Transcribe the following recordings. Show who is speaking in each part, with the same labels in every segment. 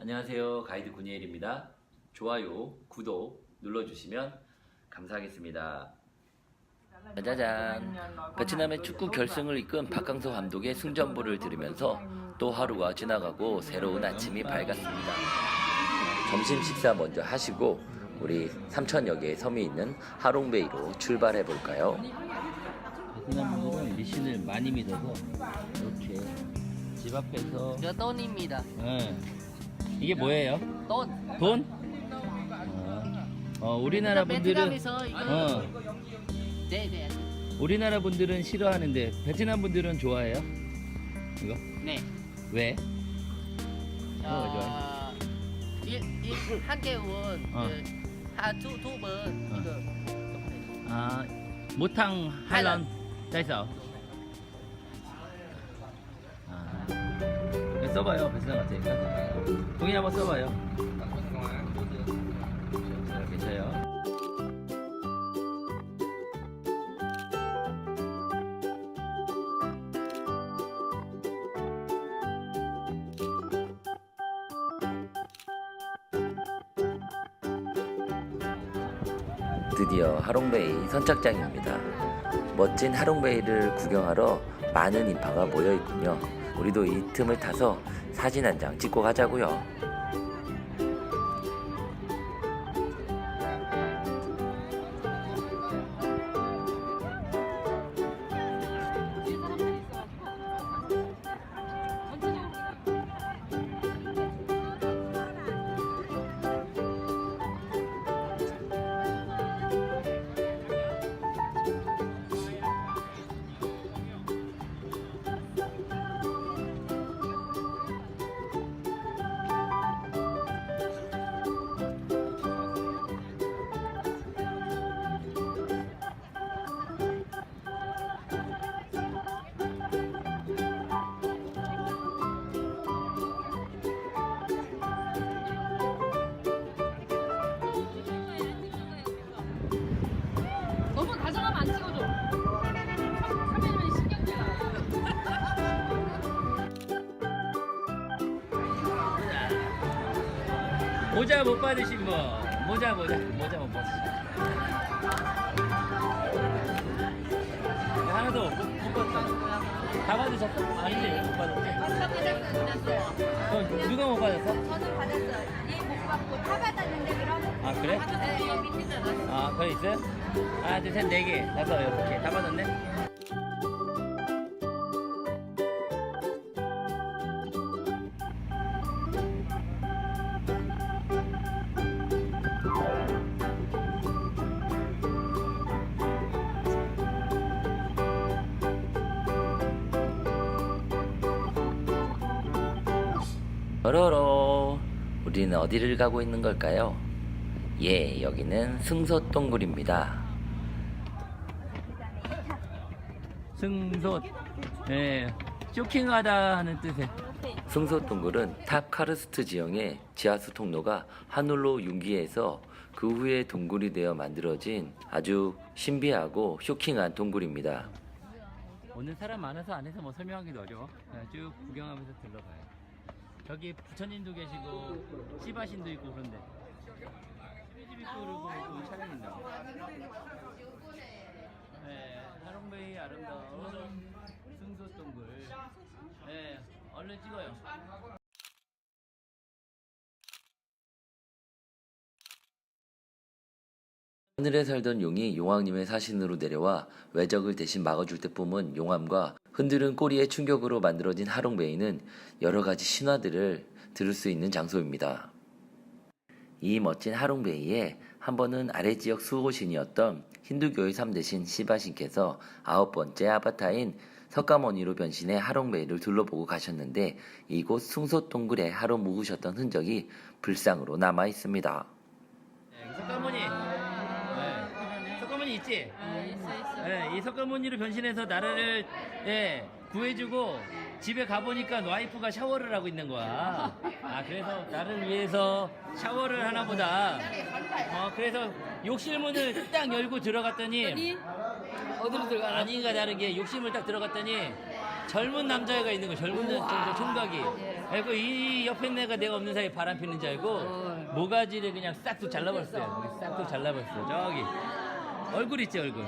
Speaker 1: 안녕하세요. 가이드 군예일입니다. 좋아요, 구독 눌러주시면 감사하겠습니다. 짜잔. 베트남의 축구 결승을 이끈 박강서 감독의 승전부를 들으면서 또 하루가 지나가고 새로운 아침이 밝았습니다. 점심 식사 먼저 하시고 우리 삼천역에 섬이 있는 하롱베이로 출발해 볼까요? 베트남 분들은 미신을 많이 믿어서 이렇게 집 앞에서
Speaker 2: 저 돈입니다.
Speaker 1: 네. 이게 뭐예요?
Speaker 2: 돈.
Speaker 1: 돈? 어, 어, 우리나라 분들은
Speaker 2: 베트남에서 이거
Speaker 1: 어,
Speaker 2: 네네
Speaker 1: 우리나라 분들은 싫어하는데 베트남 분들은 좋아해요? 이거
Speaker 2: 네.
Speaker 1: 왜?
Speaker 2: 어, 일일한 개원
Speaker 1: 어.
Speaker 2: 하두두번
Speaker 1: 어.
Speaker 2: 이거
Speaker 1: 아, 모탕 할런 짜이 이거 써봐요. 베트남 같으니까. 동이 한번 써봐요. 쳐요. 드디어 하롱베이 선착장입니다. 멋진 하롱베이를 구경하러 많은 인파가 모여 있군요. 우리도 이 틈을 타서 사진 한 장 찍고 가자고요. 모자 못 받으신 분. 모자 모자 모자 못 받으신 분. 하나도 못, 못 받았어. 다 받으셨어? 아니지 못 받았지.
Speaker 3: 받았어요, 받았어요.
Speaker 1: 그럼 누가 못 받았어?
Speaker 3: 저는 받았어요. 얘못 받고 다 받았는데 그럼?
Speaker 1: 아 그래?
Speaker 3: 네, 여기 나갔어요.
Speaker 1: 아 그래 있어요? 하나 둘셋네 개, 다섯 여섯 개다 받았네. 어디를 가고 있는 걸까요? 예, 여기는 승소동굴입니다. 승소, 예, 쇼킹하다 하는 뜻의 승소동굴은 탑 카르스트 지형의 지하수 통로가 하늘로 융기해서 그 후에 동굴이 되어 만들어진 아주 신비하고 쇼킹한 동굴입니다. 오늘 사람 많아서 안에서 뭐 설명하기도 어려워. 그냥 쭉 구경하면서 들러가요. 저기 부처님도 계시고 시바신도 있고 그런데. 집이 또 차량 있나 네 하롱베이 아름다운 승소동굴. 네 얼른 찍어요. 하늘에 살던 용이 용왕님의 사신으로 내려와 외적을 대신 막아줄 때 뿜은 용암과 흔드는 꼬리의 충격으로 만들어진 하롱베이는 여러 가지 신화들을 들을 수 있는 장소입니다. 이 멋진 하롱베이에 한 번은 아래 지역 수호신이었던 힌두교의 3대 신 시바신께서 아홉 번째 아바타인 석가모니로 변신해 하롱베이를 둘러보고 가셨는데 이곳 숭소동굴에 하루 묵으셨던 흔적이 불상으로 남아 있습니다. 석가모니, 석가모니 있지?
Speaker 2: 네, 있어 있어.
Speaker 1: 네, 이 석가모니로 변신해서 나라를 예, 구해주고 집에 가보니까 와이프가 샤워를 하고 있는 거야. 아, 그래서 나를 위해서 샤워를 하나 보다. 어, 그래서 욕실문을 딱 열고 들어갔더니
Speaker 2: 어디로 들어가나?
Speaker 1: 아닌가 다르게 욕실문 딱 들어갔더니
Speaker 4: 젊은 남자애가 있는 거 젊은 저, 저 총각이
Speaker 5: 예.
Speaker 4: 그리고 이 옆에 내가 내가 없는 사이에 바람 피는 줄 알고
Speaker 5: 어.
Speaker 4: 모가지를 그냥 싹둑 잘라버렸어요 싹둑 잘라버렸어요 저기 얼굴 있지 얼굴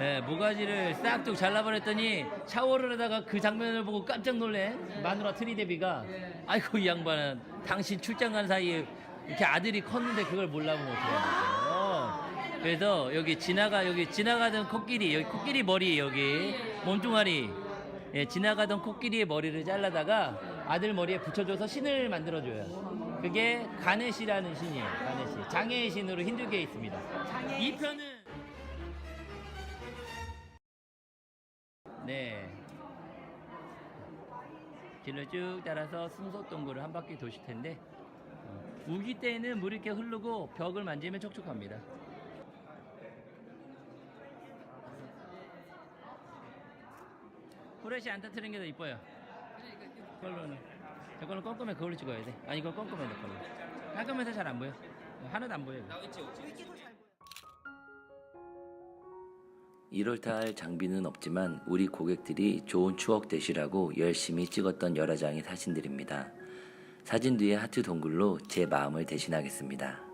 Speaker 4: 예, 모가지를 싹둑 잘라버렸더니 샤워를 하다가 그 장면을 보고 깜짝 놀래 마누라 트리데비가 아이고 이 양반은 당신 출장 간 사이에 이렇게 아들이 컸는데 그걸 몰라보면 어떡하냐고 그래서 여기 지나가 여기 지나가던 코끼리 여기 코끼리 머리 여기 몸뚱아리 예, 지나가던 코끼리의 머리를 잘라다가 아들 머리에 붙여줘서 신을 만들어줘요. 그게 가네시라는 신이에요. 가네시. 장애의 신으로 힌두교에 있습니다. 이 편은 네 길을 쭉 따라서 승소동굴을 한 바퀴 도실 텐데 어, 우기 때는 물이 이렇게 흐르고 벽을 만지면 촉촉합니다. 후레쉬 안 터트리는 게 더 이뻐요. 그걸로는 저걸로 꼼꼼해 그걸로 찍어야 돼. 아니 이거 꼼꼼해 내 걸로. 깜깜해서 잘 안 보여. 하나도 안 보여. 이거.
Speaker 1: 1월달 장비는 없지만 우리 고객들이 좋은 추억 되시라고 열심히 찍었던 여러 장의 사진들입니다. 사진 뒤에 하트 동글로 제 마음을 대신하겠습니다.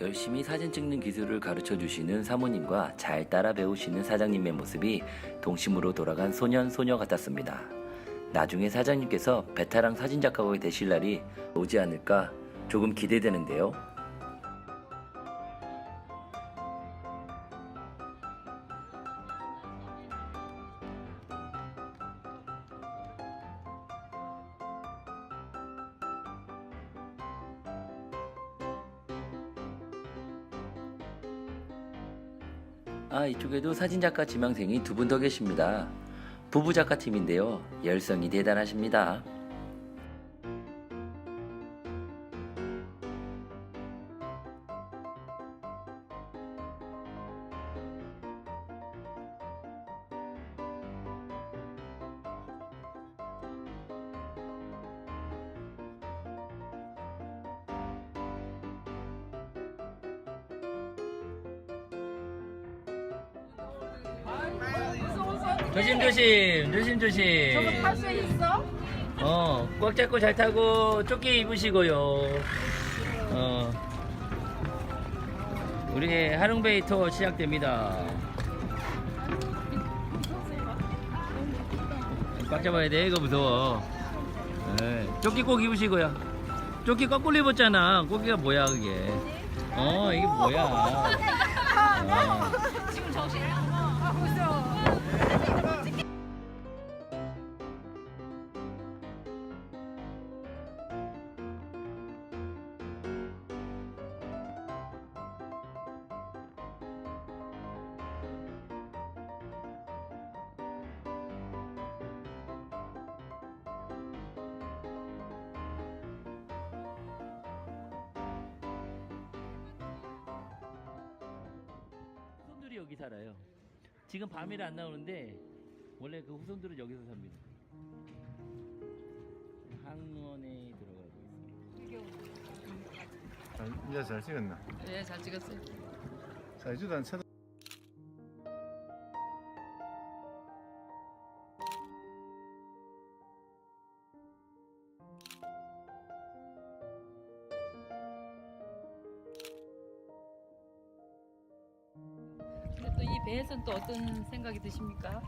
Speaker 1: 열심히 사진 찍는 기술을 가르쳐 주시는 사모님과 잘 따라 배우시는 사장님의 모습이 동심으로 돌아간 소년 소녀 같았습니다. 나중에 사장님께서 베테랑 사진 작가가 되실 날이 오지 않을까 조금 기대되는데요. 아 이쪽에도 사진 작가 지망생이 두 분 더 계십니다. 부부 작가 팀인데요. 열성이 대단하십니다.
Speaker 4: 꽉 잡고 잘 타고 조끼 입으시고요. 어, 우리 하릉베이 투어 시작됩니다. 꽉 잡아야 돼, 이거 무서워. 네, 조끼 꼭 입으시고요. 조끼 거꾸로 입었잖아. 고기가 뭐야, 그게. 어, 이게 뭐야. 어. 후손들이 지금 밤이라 안 나오는데 원래 그 후손들은 여기서 삽니다. 항원에 들어가고 있습니다.
Speaker 6: 아, 이제 잘 찍었나?
Speaker 2: 네, 잘 찍었어요.
Speaker 6: 사이즈도 안 쳐도
Speaker 5: 어떤 생각이 드십니까?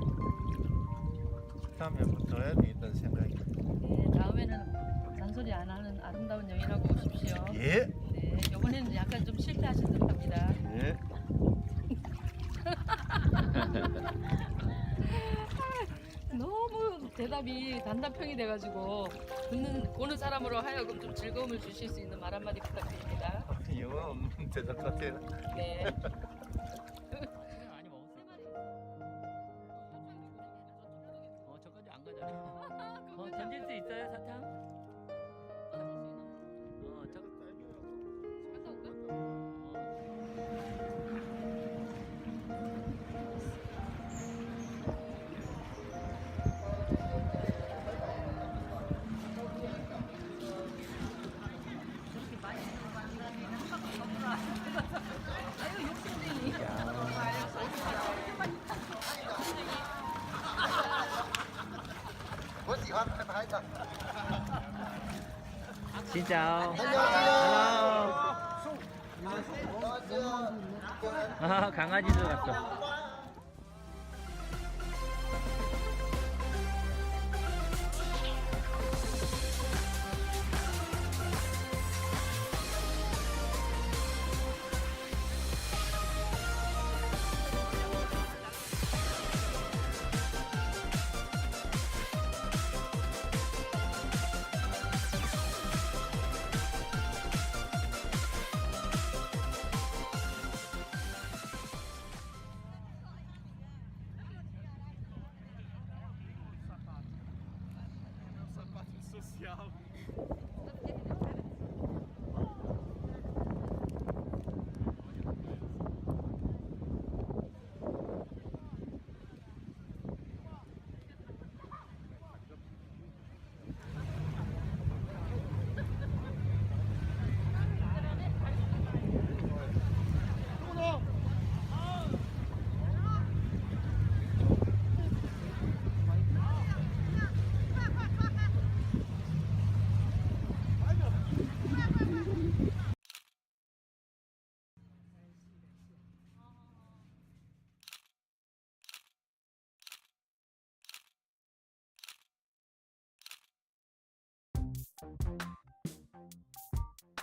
Speaker 6: 다음에 뭐더 해야 되겠다는 생각이.
Speaker 5: 네, 다음에는 잔소리 안 하는 아름다운 여인하고 오십시오.
Speaker 6: 예,
Speaker 5: 네, 이번에는 약간 좀 실패하신 듯합니다.
Speaker 6: 예.
Speaker 5: 너무 대답이 단답형이 돼가지고 듣는 보는 사람으로 하여금 좀 즐거움을 주실 수 있는 말 한마디 부탁드립니다.
Speaker 6: 영어 없는 대답 같아.
Speaker 5: 네.
Speaker 4: 아, 강아지도 갔어.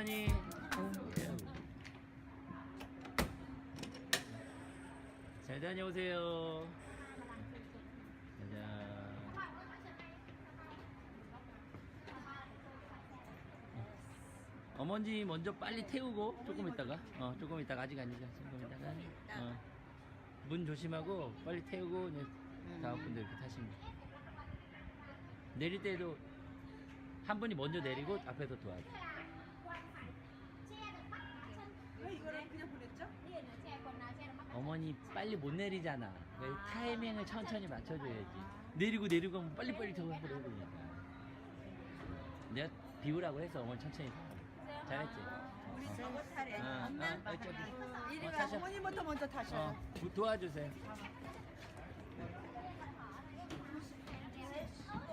Speaker 4: 천천히. 잘 다녀오세요. 가자. 어머니 먼저 빨리 태우고 조금 있다가 어 조금 있다가 아직 아니죠 조금 있다가 어. 문 조심하고 빨리 태우고 이제 다음 분들 이렇게 타시면. 내릴 때도 한 분이 먼저 내리고 앞에서 도와줘.
Speaker 7: 이거를 그냥 보냈죠?
Speaker 4: 천천히 빨리 못 내리잖아. 그래서 타이밍을 천천히 맞춰줘야지. 내리고 내리고 하면 빨리빨리 저거 해버려 그러니까. 내가 비우라고 해서 어머니 천천히 타. 잘했지?
Speaker 3: 우리 저거 타래.
Speaker 4: 어,
Speaker 3: 없는
Speaker 4: 어, 저기.
Speaker 3: 이리
Speaker 4: 어,
Speaker 3: 가
Speaker 4: 타셔.
Speaker 3: 어머니부터 먼저 타셔.
Speaker 4: 어, 도- 도와주세요.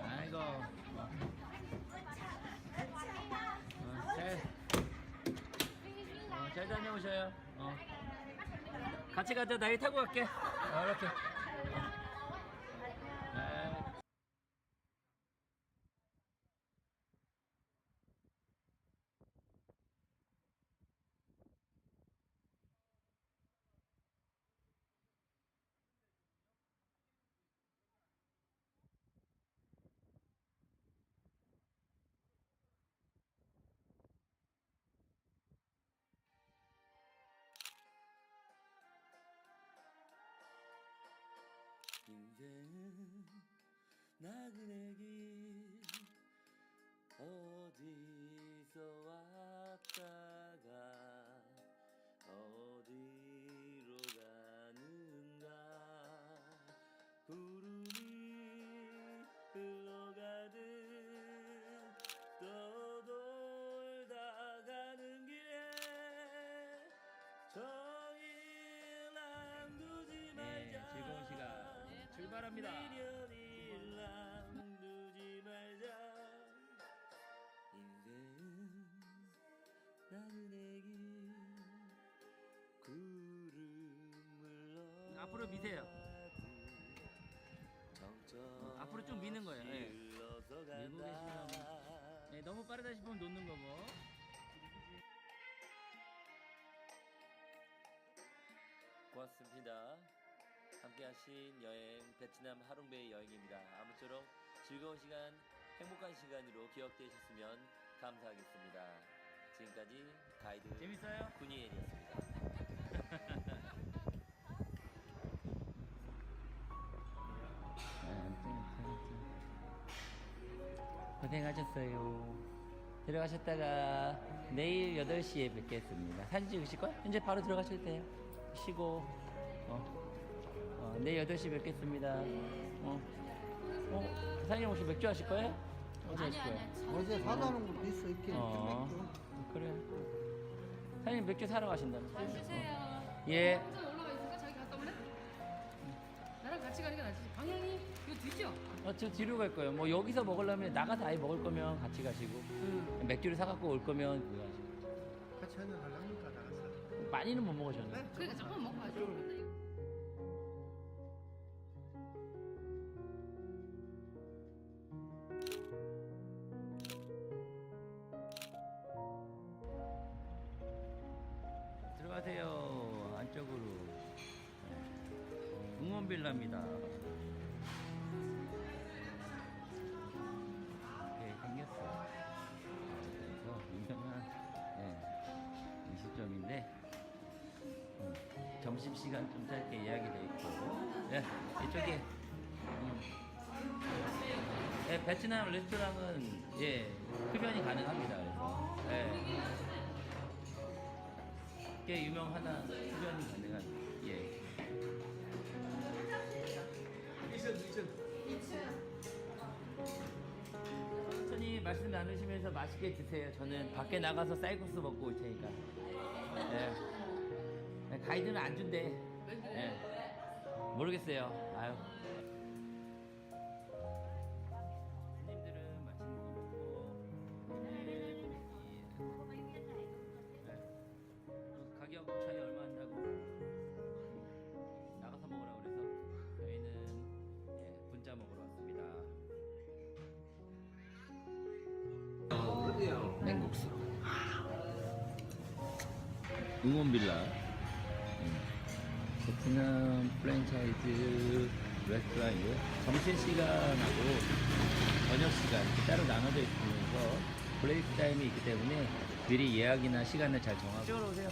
Speaker 4: 아이고. 어. 어, 잘, 어, 잘 다녀오셔요. 어. 같이 가자. 나 이 타고 갈게. 어, 이렇게.
Speaker 1: 나그네 길 어디서 왔다가 어디로 가는가? 구름
Speaker 4: 네,
Speaker 1: 구름을
Speaker 4: 앞으로 미세요.
Speaker 1: 정점
Speaker 4: 앞으로 좀 미는 거예요. 예.
Speaker 1: 흘러서
Speaker 4: 밀고. 계시면 네, 너무 빠르다 싶으면 놓는 거고.
Speaker 1: 고맙습니다. 함께하신 여행 베트남 하롱베이 여행입니다. 아무쪼록 즐거운 시간, 행복한 시간으로 기억되셨으면 감사하겠습니다. 지금까지 가이드
Speaker 4: 재밌어요?
Speaker 1: 군이엘이었습니다.
Speaker 4: 고생하셨어요. 들어가셨다가 내일 8시에 뵙겠습니다. 사진 찍으실 거야? 현재 바로 들어가셔도 돼요. 쉬고, 어, 어, 내일 8시 뵙겠습니다. 어, 어, 사장님 혹시 맥주 하실 거예요? 어디 하실 거예요?
Speaker 7: 어제 사다 놓은 것도 있어 있긴
Speaker 4: 어,
Speaker 7: 어.
Speaker 4: 그래. 사장님 맥주 사러 가신다면서?
Speaker 5: 잘 쉬세요.
Speaker 4: 예.
Speaker 5: 혼자 자기 갔다 올래? 나랑 같이 가는 게 낫지. 방향이 이거 뒤죠?
Speaker 4: 어, 저 뒤로 갈 거예요. 뭐 여기서 먹으려면 나가서 아예 먹을 거면 같이 가시고 맥주를 사갖고 올 거면 그거 하시고
Speaker 7: 같이 한잔 하려니까 나가서
Speaker 4: 많이는 못 먹으셨네.
Speaker 5: 그러니까 조금 먹고 가죠.
Speaker 4: 네, 이쪽에 음, 네, 베트남 레스토랑은 예 흡연이 가능합니다 그래서 예. 꽤 유명하다 흡연이 가능한 예. 천천히 말씀 나누시면서 맛있게 드세요. 저는 밖에 나가서 쌀국수 먹고 올 테니까. 예. 가이드는 안 준대. 예. 모르겠어요. 아유. 손님들은 맛있는 거 먹고. 네. 가격 차이 얼마 안 나고 나가서 먹으라고 그래서 저희는 예, 분짜 먹으러 왔습니다. 맹국수. 응원빌라. 음. 베트남 프랜차이즈 레스토랑이고요. 점심시간하고 저녁시간 이렇게 따로 나눠져 있으면서 브레이크 타임이 있기 때문에 미리 예약이나 시간을 잘 정하고 이쪽으로 오세요.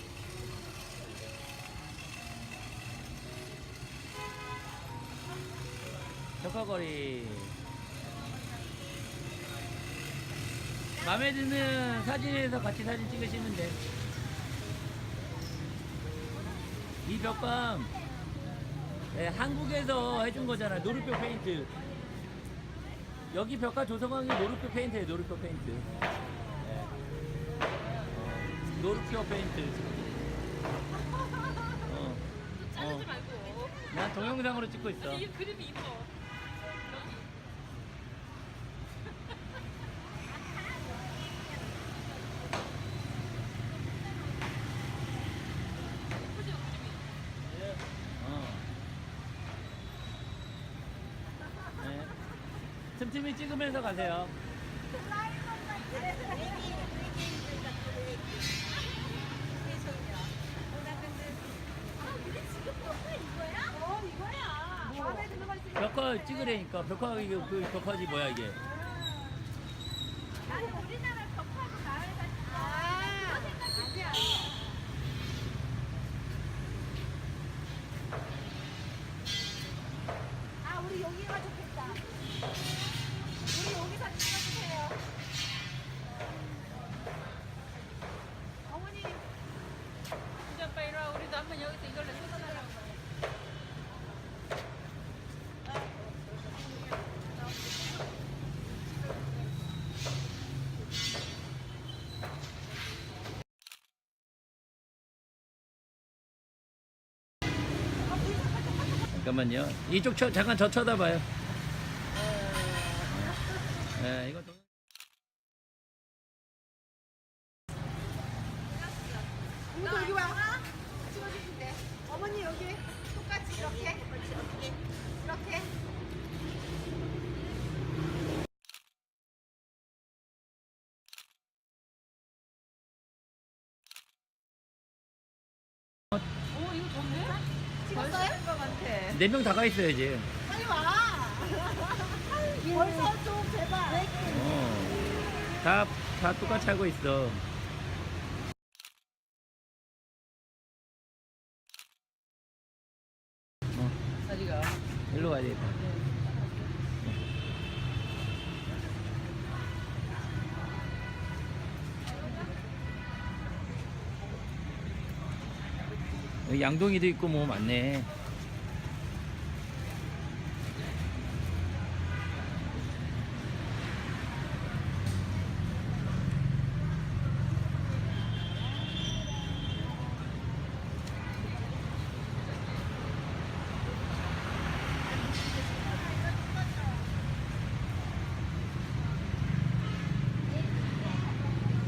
Speaker 4: 척화거리 마음에 드는 사진에서 같이 사진 찍으시면 돼. 이 벽감 네, 한국에서 해준 거잖아. 노루뼈 페인트. 여기 벽화 조성한 게 노루뼈 페인트예요. 노루뼈 페인트. 네. 노루뼈 페인트. 어.
Speaker 5: 자르지
Speaker 4: 어.
Speaker 5: 말고.
Speaker 4: 난 동영상으로 찍고 있어.
Speaker 5: 이 그림이 이뻐.
Speaker 4: 어. 네. 찍으면서 가세요. 벽화 찍으라니까. 벽화 이거 그 벽화지 뭐야 이게?
Speaker 3: 나는 우리나라 벽화도 마을에서 아 아니야. 아 우리 여기가 좋겠다.
Speaker 4: 잠깐만요. 이쪽 쳐, 잠깐 저 쳐다봐요. 네, 이거 동...
Speaker 3: 우리도 여기 와. 찍어주신대. 어머니 여기 똑같이 이렇게. 이렇게.
Speaker 5: 오 이거 좋네.
Speaker 3: 찍었어요? 것 같아.
Speaker 4: 네명 다 가 있어야지.
Speaker 3: 빨리 와. 벌써 좀 제발.
Speaker 4: 어. 다, 다 똑같이 하고 있어.
Speaker 5: 어디가?
Speaker 4: 일로 가야 되겠다. 여기 양동이도 있고 뭐 많네.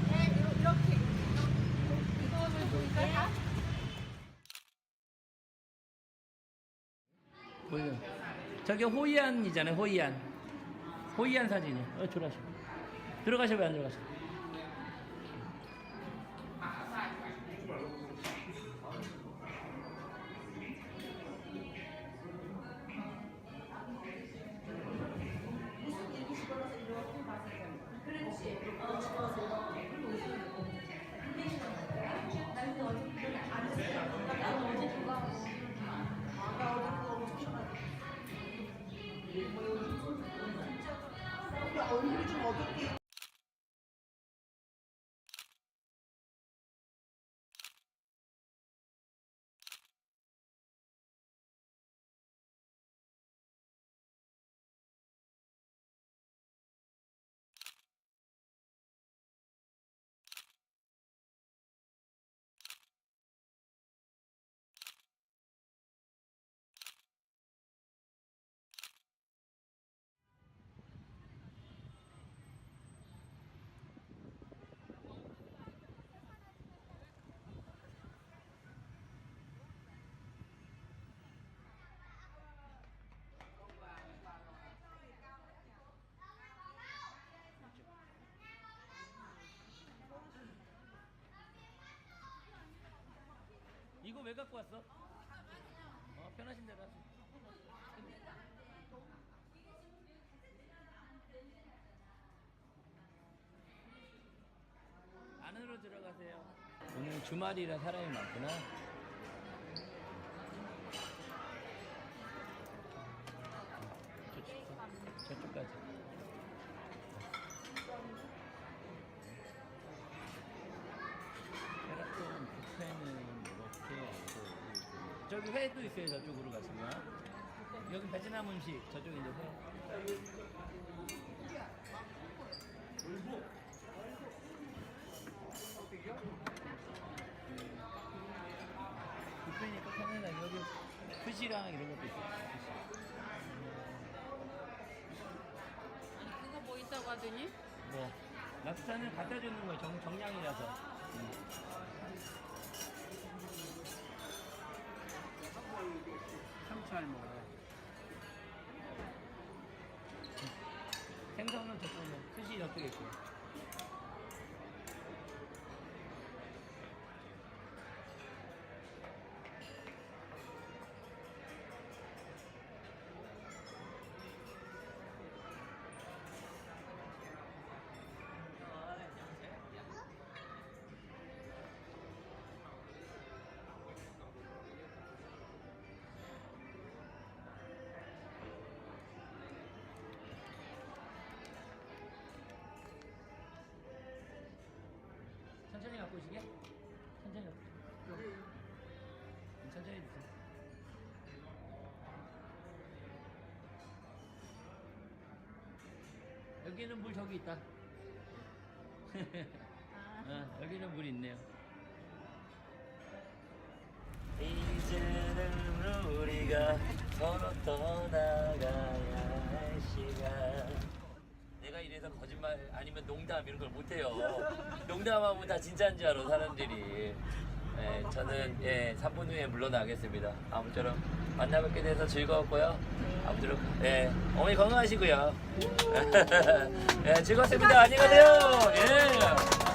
Speaker 3: 네, 이렇게. 이거를 보니까 다.
Speaker 4: 보여. 저기 호이안이잖아요, 호이안. 호이안 사진이. 어, 들어가셔. 들어가셔, 왜 안 들어가셔? oyuncu olduk. diye 이거 왜 갖고 왔어? 어, 편하신 대로 하세요. 안으로 들어가세요. 오늘 주말이라 사람이 많구나.
Speaker 8: 회도 있어요. 저쪽으로 가시면. 여기 베트남 음식. 저쪽에 이제 회. 뷔페니까 편하다. 여기 스시랑 이런 것도 있어요.
Speaker 5: 아니 그거 뭐 있다고 하더니
Speaker 8: 뭐 랍스타는 갖다 주는 거예요. 정, 정량이라서. 음.
Speaker 6: 참치알 먹어.
Speaker 8: 생선은 저쪽에 스시 저쪽에 있고 요. 천천히 오시게. 천천히 드세요. 여기는 물 저기 있다. 어, 여기는 물 있네요.
Speaker 4: 이제는 우리가 서로 떠나가야 할 시간. 이래서 거짓말 아니면 농담 이런 걸 못해요. 농담하면 다 진짜인 줄 알아 사람들이. 예, 저는 예, 3분 후에 물러나겠습니다. 아무쪼록 만나뵙게 돼서 즐거웠고요. 아무쪼록 예, 어머니 건강하시고요. 예, 즐거웠습니다. 안녕히 가세요. 예.